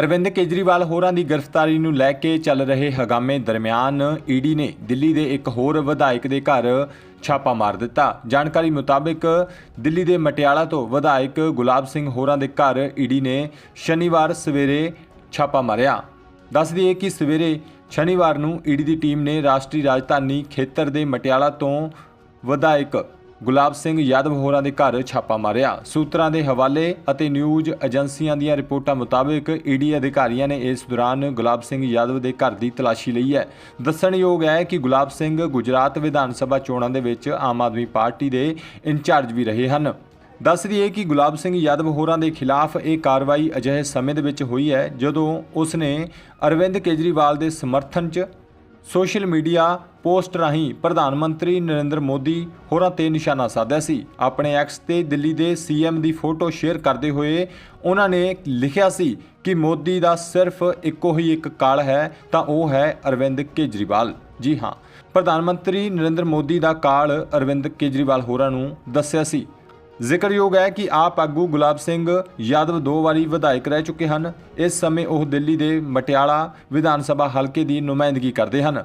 ਅਰਵਿੰਦ ਕੇਜਰੀਵਾਲ ਹੋਰਾਂ ਦੀ ਗ੍ਰਿਫਤਾਰੀ ਨੂੰ ਲੈ ਕੇ ਚੱਲ ਰਹੇ ਹਗਾਮੇ ਦਰਮਿਆਨ ਈਡੀ ਨੇ ਦਿੱਲੀ ਦੇ ਇੱਕ ਹੋਰ ਵਿਧਾਇਕ ਦੇ ਘਰ ਛਾਪਾ ਮਾਰ ਦਿੱਤਾ। ਜਾਣਕਾਰੀ ਮੁਤਾਬਕ ਦਿੱਲੀ ਦੇ ਮਟਿਆਲਾ ਤੋਂ ਵਿਧਾਇਕ ਗੁਲਾਬ ਸਿੰਘ ਹੋਰਾਂ ਦੇ ਘਰ ਈਡੀ ਨੇ ਸ਼ਨੀਵਾਰ ਸਵੇਰੇ ਛਾਪਾ ਮਾਰਿਆ। ਦੱਸ ਦਈਏ ਕਿ ਸਵੇਰੇ ਸ਼ਨੀਵਾਰ ਨੂੰ ਈਡੀ ਦੀ ਟੀਮ ਨੇ ਰਾਸ਼ਟਰੀ ਰਾਜਧਾਨੀ ਖੇਤਰ ਦੇ ਮਟਿਆਲਾ ਤੋਂ ਵਿਧਾਇਕ ਗੁਲਾਬ ਸਿੰਘ ਯਾਦਵ ਹੋਰਾਂ ਦੇ ਘਰ ਛਾਪਾ ਮਾਰਿਆ। ਸੂਤਰਾਂ ਦੇ ਹਵਾਲੇ ਅਤੇ ਨਿਊਜ਼ ਏਜੰਸੀਆਂ ਦੀਆਂ ਰਿਪੋਰਟਾਂ ਮੁਤਾਬਕ ਈਡੀ ਅਧਿਕਾਰੀਆਂ ਨੇ ਇਸ ਦੌਰਾਨ ਗੁਲਾਬ ਸਿੰਘ ਯਾਦਵ ਦੇ ਘਰ ਦੀ ਤਲਾਸ਼ੀ ਲਈ ਹੈ। ਦੱਸਣਯੋਗ ਹੈ ਕਿ ਗੁਲਾਬ ਸਿੰਘ ਗੁਜਰਾਤ ਵਿਧਾਨ ਸਭਾ ਚੋਣਾਂ ਦੇ ਵਿੱਚ ਆਮ ਆਦਮੀ ਪਾਰਟੀ ਦੇ ਇੰਚਾਰਜ ਵੀ ਰਹੇ ਹਨ। ਦੱਸ ਦਈਏ ਕਿ ਗੁਲਾਬ ਸਿੰਘ ਯਾਦਵ ਹੋਰਾਂ ਦੇ ਖਿਲਾਫ ਇਹ ਕਾਰਵਾਈ ਅਜਿਹੇ ਸਮੇਂ ਦੇ ਵਿੱਚ ਹੋਈ ਹੈ, ਜਦੋਂ ਉਸ ਨੇ ਅਰਵਿੰਦ ਕੇਜਰੀਵਾਲ ਦੇ ਸਮਰਥਨ 'ਚ ਸੋਸ਼ਲ ਮੀਡੀਆ ਪੋਸਟ ਰਾਹੀਂ ਪ੍ਰਧਾਨ ਮੰਤਰੀ ਨਰਿੰਦਰ ਮੋਦੀ ਹੋਰਾਂ ਤੇ ਨਿਸ਼ਾਨਾ ਸਾਧਿਆ ਸੀ। ਆਪਣੇ ਐਕਸ ਤੇ ਦਿੱਲੀ ਦੇ ਸੀਐਮ ਦੀ ਫੋਟੋ ਸ਼ੇਅਰ ਕਰਦੇ ਹੋਏ ਉਹਨਾਂ ਨੇ ਲਿਖਿਆ ਸੀ ਕਿ ਮੋਦੀ ਦਾ ਸਿਰਫ ਇੱਕੋ ਹੀ ਇੱਕ ਕਾਲ ਹੈ, ਤਾਂ ਉਹ ਹੈ ਅਰਵਿੰਦ ਕੇਜਰੀਵਾਲ। ਜੀ ਹਾਂ, ਪ੍ਰਧਾਨ ਮੰਤਰੀ ਨਰਿੰਦਰ ਮੋਦੀ ਦਾ ਕਾਲ ਅਰਵਿੰਦ ਕੇਜਰੀਵਾਲ ਹੋਰਾਂ ਨੂੰ ਦੱਸਿਆ ਸੀ। ਜ਼ਿਕਰਯੋਗ ਹੈ ਕਿ ਆਪ ਆਗੂ ਗੁਲਾਬ ਸਿੰਘ ਯਾਦਵ ਦੋ ਵਾਰੀ ਵਿਧਾਇਕ ਰਹਿ ਚੁੱਕੇ ਹਨ। ਇਸ ਸਮੇਂ ਉਹ ਦਿੱਲੀ ਦੇ ਮਟਿਆਲਾ ਵਿਧਾਨ ਸਭਾ ਹਲਕੇ ਦੀ ਨੁਮਾਇੰਦਗੀ ਕਰਦੇ ਹਨ।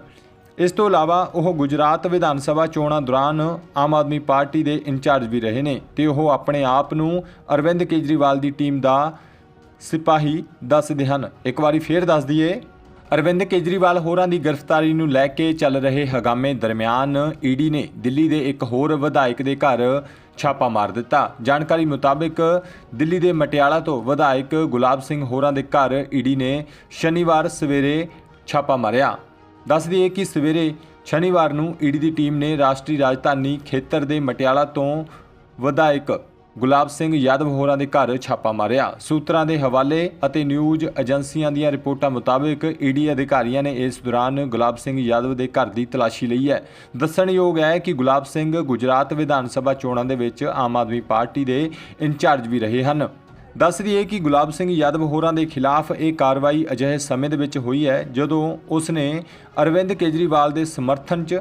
ਇਸ ਤੋਂ ਇਲਾਵਾ ਉਹ ਗੁਜਰਾਤ ਵਿਧਾਨ ਸਭਾ ਚੋਣਾਂ ਦੌਰਾਨ ਆਮ ਆਦਮੀ ਪਾਰਟੀ ਦੇ ਇੰਚਾਰਜ ਵੀ ਰਹੇ ਨੇ ਤੇ ਉਹ ਆਪਣੇ ਆਪ ਨੂੰ ਅਰਵਿੰਦ ਕੇਜਰੀਵਾਲ ਦੀ ਟੀਮ ਦਾ ਸਿਪਾਹੀ ਦੱਸਦੇ ਹਨ। ਇੱਕ ਵਾਰੀ ਫੇਰ ਦੱਸ ਦਈਏ ਅਰਵਿੰਦ ਕੇਜਰੀਵਾਲ ਹੋਰਾਂ ਦੀ ਗ੍ਰਿਫਤਾਰੀ ਨੂੰ ਲੈ ਕੇ ਚੱਲ ਰਹੇ ਹਗਾਮੇ ਦਰਮਿਆਨ ਈਡੀ ਨੇ ਦਿੱਲੀ ਦੇ ਇੱਕ ਹੋਰ ਵਿਧਾਇਕ ਦੇ ਘਰ ਛਾਪਾ ਮਾਰ ਦਿੱਤਾ। ਜਾਣਕਾਰੀ ਮੁਤਾਬਕ ਦਿੱਲੀ ਦੇ ਮਟਿਆਲਾ ਤੋਂ ਵਿਧਾਇਕ ਗੁਲਾਬ ਸਿੰਘ ਹੋਰਾਂ ਦੇ ਘਰ ਈਡੀ ਨੇ ਸ਼ਨੀਵਾਰ ਸਵੇਰੇ ਛਾਪਾ ਮਾਰਿਆ। ਦੱਸ ਦਈਏ ਕਿ ਸਵੇਰੇ ਸ਼ਨੀਵਾਰ ਨੂੰ ਈਡੀ ਦੀ ਟੀਮ ਨੇ ਰਾਸ਼ਟਰੀ ਰਾਜਧਾਨੀ ਖੇਤਰ ਦੇ ਮਟਿਆਲਾ ਤੋਂ ਵਿਧਾਇਕ ਗੁਲਾਬ ਸਿੰਘ ਯਾਦਵ ਹੋਰਾਂ ਦੇ ਘਰ ਛਾਪਾ ਮਾਰਿਆ। ਸੂਤਰਾਂ ਦੇ ਹਵਾਲੇ ਅਤੇ ਨਿਊਜ਼ ਏਜੰਸੀਆਂ ਦੀਆਂ ਰਿਪੋਰਟਾਂ ਮੁਤਾਬਕ ਈਡੀ ਅਧਿਕਾਰੀਆਂ ਨੇ ਇਸ ਦੌਰਾਨ ਗੁਲਾਬ ਸਿੰਘ ਯਾਦਵ ਦੇ ਘਰ ਦੀ ਤਲਾਸ਼ੀ ਲਈ ਹੈ। ਦੱਸਣਯੋਗ ਹੈ ਕਿ ਗੁਲਾਬ ਸਿੰਘ ਗੁਜਰਾਤ ਵਿਧਾਨ ਸਭਾ ਚੋਣਾਂ ਦੇ ਵਿੱਚ ਆਮ ਆਦਮੀ ਪਾਰਟੀ ਦੇ ਇੰਚਾਰਜ ਵੀ ਰਹੇ ਹਨ। ਦੱਸ ਦਈਏ ਕਿ ਗੁਲਾਬ ਸਿੰਘ ਯਾਦਵ ਹੋਰਾਂ ਦੇ ਖਿਲਾਫ ਇਹ ਕਾਰਵਾਈ ਅਜਿਹੇ ਸਮੇਂ ਦੇ ਵਿੱਚ ਹੋਈ ਹੈ, ਜਦੋਂ ਉਸ ਨੇ ਅਰਵਿੰਦ ਕੇਜਰੀਵਾਲ ਦੇ ਸਮਰਥਨ 'ਚ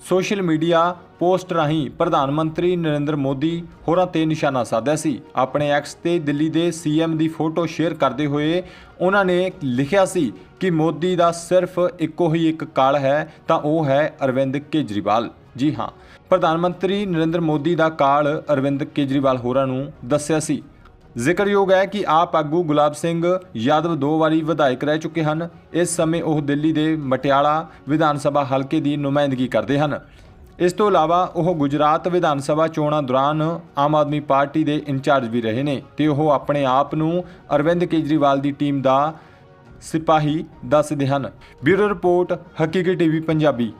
ਸੋਸ਼ਲ ਮੀਡੀਆ ਪੋਸਟ ਰਾਹੀਂ ਪ੍ਰਧਾਨ ਮੰਤਰੀ ਨਰਿੰਦਰ ਮੋਦੀ ਹੋਰਾਂ ਤੇ ਨਿਸ਼ਾਨਾ ਸਾਧਿਆ ਸੀ। ਆਪਣੇ ਐਕਸ ਤੇ ਦਿੱਲੀ ਦੇ ਸੀਐਮ ਦੀ ਫੋਟੋ ਸ਼ੇਅਰ ਕਰਦੇ ਹੋਏ ਉਹਨਾਂ ਨੇ ਲਿਖਿਆ ਸੀ ਕਿ ਮੋਦੀ ਦਾ ਸਿਰਫ ਇੱਕੋ ਹੀ ਇੱਕ ਕਾਲ ਹੈ, ਤਾਂ ਉਹ ਹੈ ਅਰਵਿੰਦ ਕੇਜਰੀਵਾਲ। ਜੀ ਹਾਂ, ਪ੍ਰਧਾਨ ਮੰਤਰੀ ਨਰਿੰਦਰ ਮੋਦੀ ਦਾ ਕਾਲ ਅਰਵਿੰਦ ਕੇਜਰੀਵਾਲ ਹੋਰਾਂ ਨੂੰ ਦੱਸਿਆ ਸੀ। ਜ਼ਿਕਰਯੋਗ ਹੈ ਕਿ ਆਪ ਆਗੂ ਗੁਲਾਬ ਸਿੰਘ ਯਾਦਵ ਦੋ ਵਾਰੀ ਵਿਧਾਇਕ ਰਹਿ ਚੁੱਕੇ ਹਨ। ਇਸ ਸਮੇਂ ਉਹ ਦਿੱਲੀ ਦੇ ਮਟਿਆਲਾ ਵਿਧਾਨ ਸਭਾ ਹਲਕੇ ਦੀ ਨੁਮਾਇੰਦਗੀ ਕਰਦੇ ਹਨ। ਇਸ ਤੋਂ ਇਲਾਵਾ ਉਹ ਗੁਜਰਾਤ ਵਿਧਾਨ ਸਭਾ ਚੋਣਾਂ ਦੌਰਾਨ ਆਮ ਆਦਮੀ ਪਾਰਟੀ ਦੇ ਇੰਚਾਰਜ ਵੀ ਰਹੇ ਨੇ ਤੇ ਉਹ ਆਪਣੇ ਆਪ ਨੂੰ ਅਰਵਿੰਦ ਕੇਜਰੀਵਾਲ ਦੀ ਟੀਮ ਦਾ ਸਿਪਾਹੀ ਦੱਸਦੇ ਹਨ। Bureau report Haqiqi TV, Punjabi.